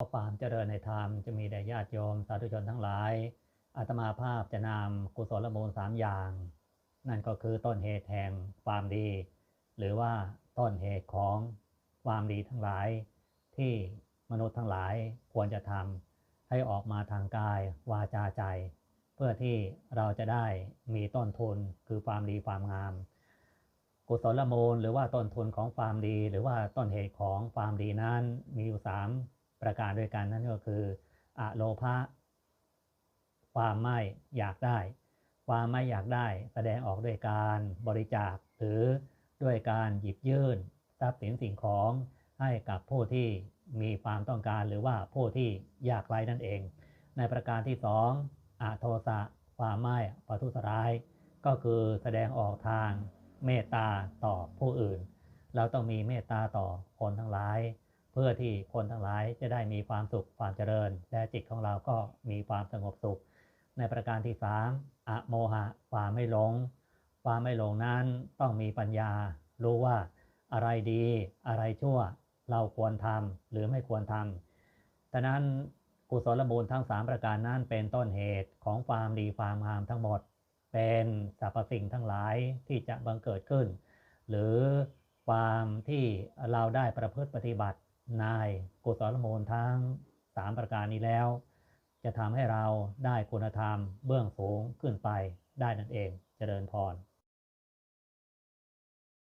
ขอความเจริญในธรรมจะมีแด่ญาติโยมสาธุชนทั้งหลาย อาตมาภาพจะนำกุศลมูลสามอย่าง นั่นก็คือต้นเหตุแห่งความดี หรือว่าต้นเหตุของความดีทั้งหลาย ที่มนุษย์ทั้งหลายควรจะทำให้ออกมาทางกายวาจาใจ เพื่อที่เราจะได้มีต้นทุนคือความดีความงาม กุศลมูลหรือว่าต้นทุนของความดี หรือว่าต้นเหตุของความดีนั้นมีอยู่สาม ประการด้วยกันนั่นก็คืออโลภะความไม่อยากได้ ความไม่อยากได้แสดงออกด้วยการบริจาค หรือด้วยการหยิบยื่นทรัพย์สินสิ่งของให้กับผู้ที่มีความต้องการหรือว่าผู้ที่อยากไร้นั่นเอง ในประการที่สองอโทสะความไม่ประทุษร้าย ก็คือแสดงออกทางเมตตาต่อผู้อื่น เราต้องมีเมตตาต่อคนทั้งหลาย เพื่อที่คนทั้งหลายจะได้มีความสุขความเจริญ และจิตของเราก็มีความสงบสุข ในประการที่สามอโมหะความไม่หลง ความไม่หลงนั้นต้องมีปัญญา รู้ว่าอะไรดีอะไรชั่ว เราควรทำหรือไม่ควรทำดังนั้นกุศลมูลทั้งสามประการนั้นเป็นต้นเหตุของความดีความงามทั้งหมด เป็นสรรพสิ่งทั้งหลายที่จะบังเกิดขึ้น หรือความที่เราได้ประพฤติปฏิบัติ นายกุศลมูลทั้งสามประการนี้แล้ว จะทำให้เราได้คุณธรรมเบื้องสูงขึ้นไปได้นั่นเองเจริญพร